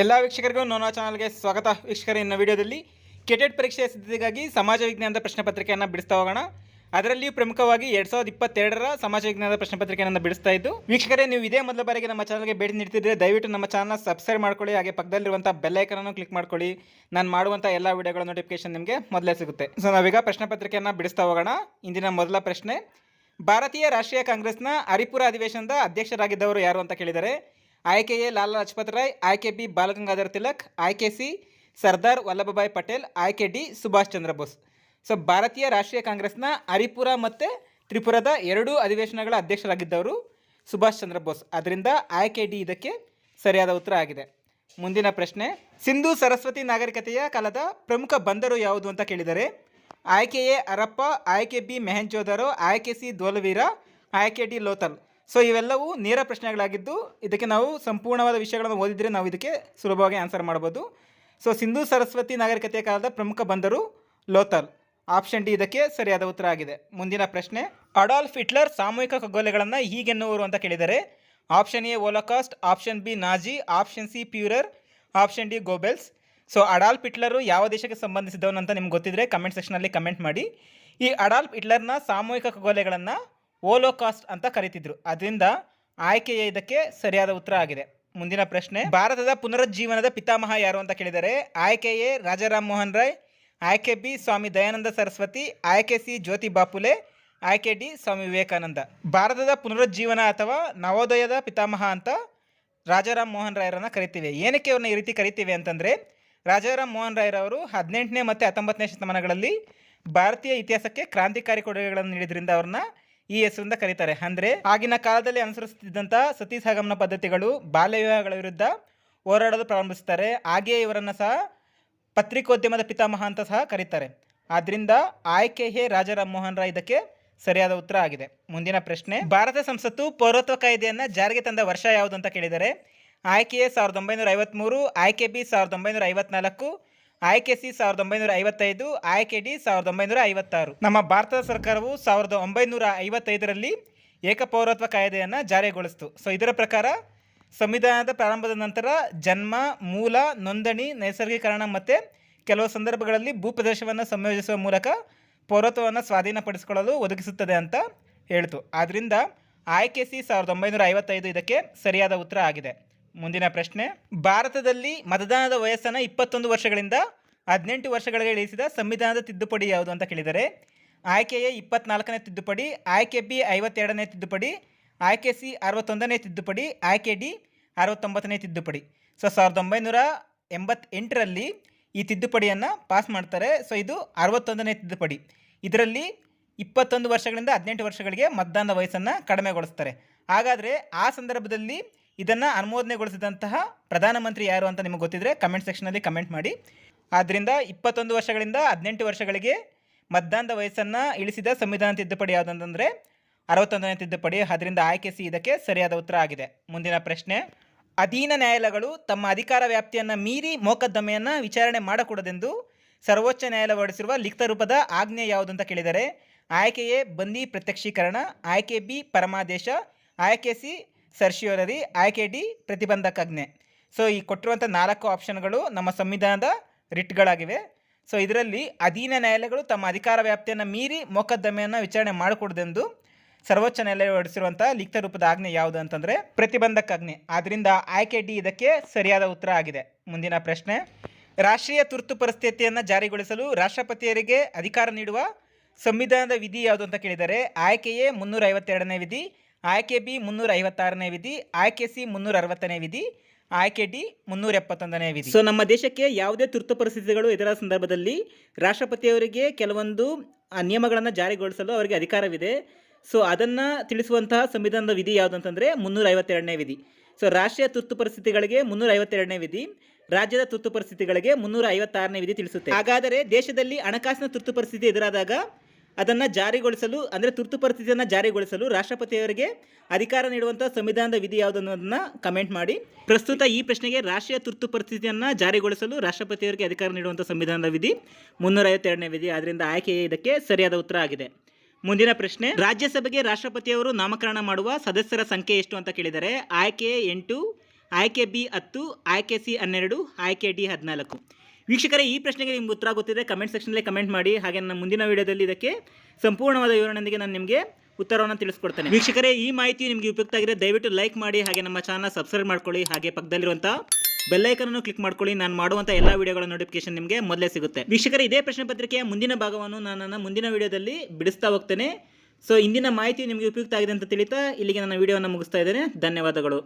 ಎಲ್ಲ ವೀಕ್ಷಕರಿಗೂ ನೋನೋ ಚಾನಲ್ಗೆ ಸ್ವಾಗತ. ವೀಕ್ಷಕರ, ಇನ್ನು ವಿಡಿಯೋದಲ್ಲಿ ಕೆಟೆಟ್ ಪರೀಕ್ಷೆಯ ಸಿದ್ಧತೆಗಾಗಿ ಸಮಾಜ ವಿಜ್ಞಾನದ ಪ್ರಶ್ನೆ ಪತ್ರಿಕೆಯನ್ನು ಬಿಡಿಸ್ತಾ ಹೋಗೋಣ. ಅದರಲ್ಲಿಯೂ ಪ್ರಮುಖವಾಗಿ ಎರಡು ಸಾವಿರದ ಇಪ್ಪತ್ತೆರಡರ ಸಮಾಜ ವಿಜ್ಞಾನದ ಪ್ರಶ್ನೆ ಪತ್ರಿಕೆಯನ್ನು ಬಿಡಿಸ್ತಾ ಇದ್ದು, ವೀಕ್ಷಕರೇ, ನೀವು ಇದೇ ಮೊದಲ ಬಾರಿಗೆ ನಮ್ಮ ಚಾನಲ್ಗೆ ಭೇಟಿ ನೀಡ್ತಿದ್ರೆ ದಯವಿಟ್ಟು ನಮ್ಮ ಚಾನಲ್ನ ಸಬ್ಸ್ಕ್ರೈಬ್ ಮಾಡ್ಕೊಳ್ಳಿ, ಹಾಗೆ ಪಕ್ಕದಲ್ಲಿರುವಂಥ ಬೆಲ್ಲೈಕನನ್ನು ಕ್ಲಿಕ್ ಮಾಡ್ಕೊಳ್ಳಿ. ನಾನು ಮಾಡುವಂಥ ಎಲ್ಲ ವಿಡಿಯೋಗಳ ನೋಟಿಫಿಕೇಶನ್ ನಿಮಗೆ ಮೊದಲೇ ಸಿಗುತ್ತೆ. ಸೊ ನಾವೀಗ ಪ್ರಶ್ನೆ ಪತ್ರಿಕೆಯನ್ನು ಬಿಡಿಸ್ತಾ ಹೋಗೋಣ. ಇಂದಿನ ಮೊದಲ ಪ್ರಶ್ನೆ, ಭಾರತೀಯ ರಾಷ್ಟ್ರೀಯ ಕಾಂಗ್ರೆಸ್ನ ಹರಿಪುರ ಅಧಿವೇಶನದ ಅಧ್ಯಕ್ಷರಾಗಿದ್ದವರು ಯಾರು ಅಂತ ಕೇಳಿದರೆ ಆಯ್ಕೆ ಎ ಲಾಲಾ ಲಜಪತ್ ರಾಯ್, ಆಯ್ಕೆ ಬಿ ಬಾಲಗಂಗಾಧರ್ ತಿಲಕ್, ಆಯ್ಕೆ ಸಿ ಸರ್ದಾರ್ ವಲ್ಲಭಭಾಯ್ ಪಟೇಲ್, ಆಯ್ಕೆ ಡಿ ಸುಭಾಷ್ ಚಂದ್ರ ಬೋಸ್. ಸೊ ಭಾರತೀಯ ರಾಷ್ಟ್ರೀಯ ಕಾಂಗ್ರೆಸ್ನ ಹರಿಪುರ ಮತ್ತು ತ್ರಿಪುರದ ಎರಡೂ ಅಧಿವೇಶನಗಳ ಅಧ್ಯಕ್ಷರಾಗಿದ್ದವರು ಸುಭಾಷ್ ಚಂದ್ರ ಬೋಸ್. ಅದರಿಂದ ಆಯ್ಕೆ ಡಿ ಇದಕ್ಕೆ ಸರಿಯಾದ ಉತ್ತರ ಆಗಿದೆ. ಮುಂದಿನ ಪ್ರಶ್ನೆ, ಸಿಂಧು ಸರಸ್ವತಿ ನಾಗರಿಕತೆಯ ಕಾಲದ ಪ್ರಮುಖ ಬಂದರು ಯಾವುದು ಅಂತ ಕೇಳಿದರೆ ಆಯ್ಕೆ ಎ ಅರಪ್ಪ, ಆಯ್ಕೆ ಬಿ ಮೆಹಂಜೋದರೋ, ಆಯ್ಕೆ ಸಿ ದೋಲವೀರ ಆಯ್ಕೆ ಡಿ ಲೋಥಲ್ ಸೊ ಇವೆಲ್ಲವೂ ನೇರ ಪ್ರಶ್ನೆಗಳಾಗಿದ್ದು, ಇದಕ್ಕೆ ನಾವು ಸಂಪೂರ್ಣವಾದ ವಿಷಯಗಳನ್ನು ಓದಿದರೆ ನಾವು ಇದಕ್ಕೆ ಸುಲಭವಾಗಿ ಆನ್ಸರ್ ಮಾಡ್ಬೋದು. ಸೊ ಸಿಂಧು ಸರಸ್ವತಿ ನಾಗರಿಕತೆಯ ಕಾಲದ ಪ್ರಮುಖ ಬಂದರು ಲೋಥಲ್. ಆಪ್ಷನ್ ಡಿ ಇದಕ್ಕೆ ಸರಿಯಾದ ಉತ್ತರ ಆಗಿದೆ. ಮುಂದಿನ ಪ್ರಶ್ನೆ, ಅಡಾಲ್ಫ್ ಹಿಟ್ಲರ್ ಸಾಮೂಹಿಕ ಖಗೋಲೆಗಳನ್ನು ಹೀಗೆನ್ನುವರು ಅಂತ ಕೇಳಿದರೆ option A Holocaust option B Nazi option C Fuhrer option D Goebbels so Adolf Hitler ಯಾವ ದೇಶಕ್ಕೆ ಸಂಬಂಧಿಸಿದವನು ಅಂತ ನಿಮ್ಗೆ ಗೊತ್ತಿದ್ರೆ ಕಮೆಂಟ್ ಸೆಕ್ಷನಲ್ಲಿ ಕಮೆಂಟ್ ಮಾಡಿ. ಈ ಅಡಾಲ್ಫ್ ಹಿಟ್ಲರ್ನ ಸಾಮೂಹಿಕ ಖಗೋಲೆಗಳನ್ನು ಓಲೋಕಾಸ್ಟ್ ಅಂತ ಕರೀತಿದ್ರು. ಅದರಿಂದ ಆಯ್ಕೆಯ ಇದಕ್ಕೆ ಸರಿಯಾದ ಉತ್ತರ ಆಗಿದೆ. ಮುಂದಿನ ಪ್ರಶ್ನೆ, ಭಾರತದ ಪುನರುಜ್ಜೀವನದ ಪಿತಾಮಹ ಯಾರು ಅಂತ ಕೇಳಿದರೆ ಆಯ್ಕೆ ಎ ರಾಜಾರಾಮ್ ಮೋಹನ್ ರಾಯ್, ಆಯ್ಕೆ ಬಿ ಸ್ವಾಮಿ ದಯಾನಂದ ಸರಸ್ವತಿ, ಆಯ್ಕೆ ಸಿ ಜ್ಯೋತಿ ಬಾಪುಲೆ, ಆಯ್ಕೆ ಡಿ ಸ್ವಾಮಿ ವಿವೇಕಾನಂದ. ಭಾರತದ ಪುನರುಜ್ಜೀವನ ಅಥವಾ ನವೋದಯದ ಪಿತಾಮಹ ಅಂತ ರಾಜಾರಾಮ್ ಮೋಹನ್ ರಾಯರನ್ನು ಕರಿತೀವಿ. ಏನಕ್ಕೆ ಅವ್ರನ್ನ ಈ ರೀತಿ ಕರಿತೀವಿ ಅಂತಂದರೆ, ರಾಜಾರಾಮ್ ಮೋಹನ್ ರಾಯರವರು ಹದಿನೆಂಟನೇ ಮತ್ತು ಹತ್ತೊಂಬತ್ತನೇ ಶತಮಾನಗಳಲ್ಲಿ ಭಾರತೀಯ ಇತಿಹಾಸಕ್ಕೆ ಕ್ರಾಂತಿಕಾರಿ ಕೊಡುಗೆಗಳನ್ನು ನೀಡಿದ್ರಿಂದ ಅವ್ರನ್ನ ಈ ಹೆಸರಿಂದ ಕರೀತಾರೆ. ಅಂದರೆ ಆಗಿನ ಕಾಲದಲ್ಲಿ ಅನುಸರಿಸುತ್ತಿದ್ದಂಥ ಸತಿ ಸಹಗಮನ ಪದ್ಧತಿಗಳು ಬಾಲ್ಯ ವಿವಾಹಗಳ ವಿರುದ್ಧ ಹೋರಾಡಲು ಪ್ರಾರಂಭಿಸ್ತಾರೆ ಹಾಗೆಯೇ ಇವರನ್ನು ಸಹ ಪತ್ರಿಕೋದ್ಯಮದ ಪಿತಾಮಹ ಅಂತ ಸಹ ಕರೀತಾರೆ. ಆದ್ದರಿಂದ ಆಯ್ಕೆ ಹೇ ಮೋಹನ್ ರಾಯ್ ಇದಕ್ಕೆ ಸರಿಯಾದ ಉತ್ತರ ಆಗಿದೆ. ಮುಂದಿನ ಪ್ರಶ್ನೆ, ಭಾರತ ಸಂಸತ್ತು ಪೌರತ್ವ ಕಾಯ್ದೆಯನ್ನು ಜಾರಿಗೆ ತಂದ ವರ್ಷ ಯಾವುದು ಅಂತ ಕೇಳಿದರೆ, ಆಯ್ಕೆ ಎ ಸಾವಿರದ ಒಂಬೈನೂರ ಐವತ್ತ್ಮೂರು ಆಯ್ಕೆ ಬಿ ಸಾವಿರದ ಒಂಬೈನೂರ ಐವತ್ನಾಲ್ಕು ಆಯ್ಕೆ ಸಿ ಸಾವಿರದ ಒಂಬೈನೂರ ಐವತ್ತೈದು ಆಯ್ಕೆ ಡಿ ಸಾವಿರದ ಒಂಬೈನೂರ ಐವತ್ತಾರು ನಮ್ಮ ಭಾರತದ ಸರ್ಕಾರವು ಸಾವಿರದ ಒಂಬೈನೂರ ಐವತ್ತೈದರಲ್ಲಿ ಏಕಪೌರತ್ವ ಕಾಯ್ದೆಯನ್ನು ಜಾರಿಗೊಳಿಸಿತು. ಸೊ ಇದರ ಪ್ರಕಾರ ಸಂವಿಧಾನದ ಪ್ರಾರಂಭದ ನಂತರ ಜನ್ಮ, ಮೂಲ, ನೋಂದಣಿ, ನೈಸರ್ಗೀಕರಣ ಮತ್ತು ಕೆಲವು ಸಂದರ್ಭಗಳಲ್ಲಿ ಭೂಪ್ರದೇಶವನ್ನು ಸಂಯೋಜಿಸುವ ಮೂಲಕ ಪೌರತ್ವವನ್ನು ಸ್ವಾಧೀನಪಡಿಸಿಕೊಳ್ಳಲು ಒದಗಿಸುತ್ತದೆ ಅಂತ ಹೇಳ್ತು. ಆದ್ದರಿಂದ ಆಯ್ಕೆ ಸಿ ಸಾವಿರದ ಒಂಬೈನೂರ ಐವತ್ತೈದು ಇದಕ್ಕೆ ಸರಿಯಾದ ಉತ್ತರ ಆಗಿದೆ. ಮುಂದಿನ ಪ್ರಶ್ನೆ. ಭಾರತದಲ್ಲಿ ಮತದಾನದ ವಯಸ್ಸನ್ನು ಇಪ್ಪತ್ತೊಂದು ವರ್ಷಗಳಿಂದ ಹದಿನೆಂಟು ವರ್ಷಗಳಿಗೆ ಇಳಿಸಿದ ಸಂವಿಧಾನದ ತಿದ್ದುಪಡಿ ಯಾವುದು ಅಂತ ಕೇಳಿದರೆ ಆಯ್ಕೆ ಎ ಇಪ್ಪತ್ನಾಲ್ಕನೇ ತಿದ್ದುಪಡಿ, ಆಯ್ಕೆ ಬಿ ಐವತ್ತೆರಡನೇ ತಿದ್ದುಪಡಿ, ಆಯ್ಕೆ ಸಿ ಅರವತ್ತೊಂದನೇ ತಿದ್ದುಪಡಿ, ಆಯ್ಕೆ ಡಿ ಅರವತ್ತೊಂಬತ್ತನೇ ತಿದ್ದುಪಡಿ. ಸೊ, ಸಾವಿರದ ಒಂಬೈನೂರ ಎಂಬತ್ತೆಂಟರಲ್ಲಿ ಈ ತಿದ್ದುಪಡಿಯನ್ನು ಪಾಸ್ ಮಾಡ್ತಾರೆ. ಸೊ, ಇದು ಅರವತ್ತೊಂದನೇ ತಿದ್ದುಪಡಿ. ಇದರಲ್ಲಿ ಇಪ್ಪತ್ತೊಂದು ವರ್ಷಗಳಿಂದ ಹದಿನೆಂಟು ವರ್ಷಗಳಿಗೆ ಮತದಾನದ ವಯಸ್ಸನ್ನು ಕಡಿಮೆಗೊಳಿಸ್ತಾರೆ. ಹಾಗಾದರೆ ಆ ಸಂದರ್ಭದಲ್ಲಿ ಇದನ್ನು ಅನುಮೋದನೆಗೊಳಿಸಿದಂತಹ ಪ್ರಧಾನಮಂತ್ರಿ ಯಾರು ಅಂತ ನಿಮಗೆ ಗೊತ್ತಿದ್ರೆ ಕಮೆಂಟ್ ಸೆಕ್ಷನಲ್ಲಿ ಕಮೆಂಟ್ ಮಾಡಿ. ಆದ್ದರಿಂದ ಇಪ್ಪತ್ತೊಂದು ವರ್ಷಗಳಿಂದ ಹದಿನೆಂಟು ವರ್ಷಗಳಿಗೆ ಮತದಾನದ ವಯಸ್ಸನ್ನು ಇಳಿಸಿದ ಸಂವಿಧಾನ ತಿದ್ದುಪಡಿ ಯಾವುದಂತಂದರೆ ಅರವತ್ತೊಂದನೇ ತಿದ್ದುಪಡಿ. ಅದರಿಂದ ಆಯ್ಕೆ ಸಿ ಇದಕ್ಕೆ ಸರಿಯಾದ ಉತ್ತರ ಆಗಿದೆ. ಮುಂದಿನ ಪ್ರಶ್ನೆ, ಅಧೀನ ನ್ಯಾಯಾಲಯಗಳು ತಮ್ಮ ಅಧಿಕಾರ ವ್ಯಾಪ್ತಿಯನ್ನು ಮೀರಿ ಮೊಕದ್ದಮೆಯನ್ನು ವಿಚಾರಣೆ ಮಾಡಕೂಡದೆಂದು ಸರ್ವೋಚ್ಚ ನ್ಯಾಯಾಲಯ ಹೊರಡಿಸಿರುವ ಲಿಖಿತ ರೂಪದ ಆಜ್ಞೆ ಯಾವುದು ಅಂತ ಕೇಳಿದರೆ ಆಯ್ಕೆ ಎ ಬಂದಿ ಪ್ರತ್ಯಕ್ಷೀಕರಣ, ಆಯ್ಕೆ ಬಿ ಪರಮಾದೇಶ, ಆಯ್ಕೆ ಸಿ ಸರ್ಶಿಯೋರರಿ ಆಯ್ಕೆ ಡಿ ಪ್ರತಿಬಂಧಕಾಜ್ಞೆ. ಸೊ, ಈ ಕೊಟ್ಟಿರುವಂಥ ನಾಲ್ಕು ಆಪ್ಷನ್ಗಳು ನಮ್ಮ ಸಂವಿಧಾನದ ರಿಟ್ಗಳಾಗಿವೆ. ಸೊ, ಇದರಲ್ಲಿ ಅಧೀನ ನ್ಯಾಯಾಲಯಗಳು ತಮ್ಮ ಅಧಿಕಾರ ವ್ಯಾಪ್ತಿಯನ್ನು ಮೀರಿ ಮೊಕದ್ದಮೆಯನ್ನು ವಿಚಾರಣೆ ಮಾಡಕೂಡದೆಂದು ಸರ್ವೋಚ್ಚ ನ್ಯಾಯಾಲಯ ಹೊರಡಿಸಿರುವಂಥ ಲಿಖಿತ ರೂಪದ ಆಜ್ಞೆ ಯಾವುದು ಅಂತಂದರೆ ಪ್ರತಿಬಂಧಕಾಜ್ಞೆ. ಆದ್ದರಿಂದ ಆಯ್ಕೆ ಡಿ ಇದಕ್ಕೆ ಸರಿಯಾದ ಉತ್ತರ ಆಗಿದೆ. ಮುಂದಿನ ಪ್ರಶ್ನೆ, ರಾಷ್ಟ್ರೀಯ ತುರ್ತು ಪರಿಸ್ಥಿತಿಯನ್ನು ಜಾರಿಗೊಳಿಸಲು ರಾಷ್ಟ್ರಪತಿಯರಿಗೆ ಅಧಿಕಾರ ನೀಡುವ ಸಂವಿಧಾನದ ವಿಧಿ ಯಾವುದು ಅಂತ ಕೇಳಿದರೆ, ಆಯ್ಕೆಯೇ ಮುನ್ನೂರ ಐವತ್ತೆರಡನೇ ವಿಧಿ ಆಯ್ಕೆ ಬಿ ಮುನ್ನೂರ ಐವತ್ತಾರನೇ ವಿಧಿ, ಆಯ್ಕೆ ಸಿ ಮುನ್ನೂರ ಅರವತ್ತನೇ ವಿಧಿ, ಆಯ್ಕೆ ಡಿ ಮುನ್ನೂರ ಎಪ್ಪತ್ತೊಂದನೇ ವಿಧಿ. ಸೊ ನಮ್ಮ ದೇಶಕ್ಕೆ ಯಾವುದೇ ತುರ್ತು ಪರಿಸ್ಥಿತಿಗಳು ಇದರ ಸಂದರ್ಭದಲ್ಲಿ ರಾಷ್ಟ್ರಪತಿಯವರಿಗೆ ಕೆಲವೊಂದು ನಿಯಮಗಳನ್ನು ಜಾರಿಗೊಳಿಸಲು ಅವರಿಗೆ ಅಧಿಕಾರವಿದೆ. ಸೊ ಅದನ್ನು ತಿಳಿಸುವಂತಹ ಸಂವಿಧಾನದ ವಿಧಿ ಯಾವುದು ಅಂತಂದರೆ ಮುನ್ನೂರ ಐವತ್ತೆರಡನೇ ವಿಧಿ. ಸೊ ರಾಷ್ಟ್ರೀಯ ತುರ್ತು ಪರಿಸ್ಥಿತಿಗಳಿಗೆ ಮುನ್ನೂರ ಐವತ್ತೆರಡನೇ ವಿಧಿ, ರಾಜ್ಯದ ತುರ್ತು ಪರಿಸ್ಥಿತಿಗಳಿಗೆ ಮುನ್ನೂರ ಐವತ್ತಾರನೇ ವಿಧಿ ತಿಳಿಸುತ್ತೆ. ಹಾಗಾದರೆ ದೇಶದಲ್ಲಿ ಹಣಕಾಸಿನ ತುರ್ತು ಪರಿಸ್ಥಿತಿ ಎದುರಾದಾಗ ಅದನ್ನು ಜಾರಿಗೊಳಿಸಲು, ಅಂದರೆ ತುರ್ತು ಪರಿಸ್ಥಿತಿಯನ್ನು ಜಾರಿಗೊಳಿಸಲು ರಾಷ್ಟ್ರಪತಿಯವರಿಗೆ ಅಧಿಕಾರ ನೀಡುವಂಥ ಸಂವಿಧಾನದ ವಿಧಿ ಯಾವುದು ಅನ್ನೋದನ್ನು ಕಮೆಂಟ್ ಮಾಡಿ. ಪ್ರಸ್ತುತ ಈ ಪ್ರಶ್ನೆಗೆ ರಾಷ್ಟ್ರೀಯ ತುರ್ತು ಪರಿಸ್ಥಿತಿಯನ್ನು ಜಾರಿಗೊಳಿಸಲು ರಾಷ್ಟ್ರಪತಿಯವರಿಗೆ ಅಧಿಕಾರ ನೀಡುವಂಥ ಸಂವಿಧಾನದ ವಿಧಿ ಮುನ್ನೂರ ಐವತ್ತೆರಡನೇ ವಿಧಿ. ಆದ್ದರಿಂದ ಆಯ್ಕೆ ಇದಕ್ಕೆ ಸರಿಯಾದ ಉತ್ತರ ಆಗಿದೆ. ಮುಂದಿನ ಪ್ರಶ್ನೆ, ರಾಜ್ಯಸಭೆಗೆ ರಾಷ್ಟ್ರಪತಿಯವರು ನಾಮಕರಣ ಮಾಡುವ ಸದಸ್ಯರ ಸಂಖ್ಯೆ ಎಷ್ಟು ಅಂತ ಕೇಳಿದರೆ, ಆಯ್ಕೆ ಎಂಟು, ಆಯ್ಕೆ ಬಿ ಹತ್ತು, ಆಯ್ಕೆ ಸಿ ಹನ್ನೆರಡು, ಆಯ್ಕೆ ಡಿ ಹದಿನಾಲ್ಕು. ವೀಕ್ಷಕರೇ, ಈ ಪ್ರಶ್ನೆಗೆ ನಿಮ್ಗೆ ಉತ್ತರ ಗೊತ್ತಿದೆ ಕಮೆಂಟ್ ಸೆಕ್ಷನಲ್ಲಿ ಕಮೆಂಟ್ ಮಾಡಿ. ಹಾಗೆ ನನ್ನ ಮುಂದಿನ ವಿಡಿಯೋದಲ್ಲಿ ಇದಕ್ಕೆ ಸಂಪೂರ್ಣವಾದ ವಿವರಣೆಯೊಂದಿಗೆ ನಾನು ನಿಮಗೆ ಉತ್ತರವನ್ನು ತಿಳಿಸ್ಕೊಡ್ತೇನೆ. ವೀಕ್ಷಕರೇ, ಈ ಮಾಹಿತಿ ನಿಮಗೆ ಉಪಯುಕ್ತ ಆಗಿದೆ ದಯವಿಟ್ಟು ಲೈಕ್ ಮಾಡಿ, ಹಾಗೆ ನಮ್ಮ ಚಾನಲ್ ಸಬ್ಸ್ಕ್ರೈಬ್ ಮಾಡ್ಕೊಳ್ಳಿ, ಹಾಗೆ ಪಕ್ಕದಲ್ಲಿರುವಂಥ ಬೆಲ್ಲೈಕನನ್ನು ಕ್ಲಿಕ್ ಮಾಡ್ಕೊಳ್ಳಿ. ನಾನು ಮಾಡುವಂಥ ಎಲ್ಲ ವಿಡಿಯೋಗಳ ನೋಟಿಫಿಕೇಶನ್ ನಿಮಗೆ ಮೊದಲೇ ಸಿಗುತ್ತೆ. ವೀಕ್ಷಕರೇ, ಇದೇ ಪ್ರಶ್ನೆ ಪತ್ರಿಕೆಯ ಮುಂದಿನ ಭಾಗವನ್ನು ನಾನು ನನ್ನ ಮುಂದಿನ ವಿಡಿಯೋದಲ್ಲಿ ಬಿಡಿಸ್ತಾ ಹೋಗ್ತೇನೆ. ಸೊ ಇಂದಿನ ಮಾಹಿತಿ ನಿಮಗೆ ಉಪಯುಕ್ತ ಆಗಿದೆ ಅಂತ ತಿಳಿತಾ ಇಲ್ಲಿಗೆ ನನ್ನ ವಿಡಿಯೋವನ್ನು ಮುಗಿಸ್ತಾ ಇದ್ದೇನೆ. ಧನ್ಯವಾದಗಳು.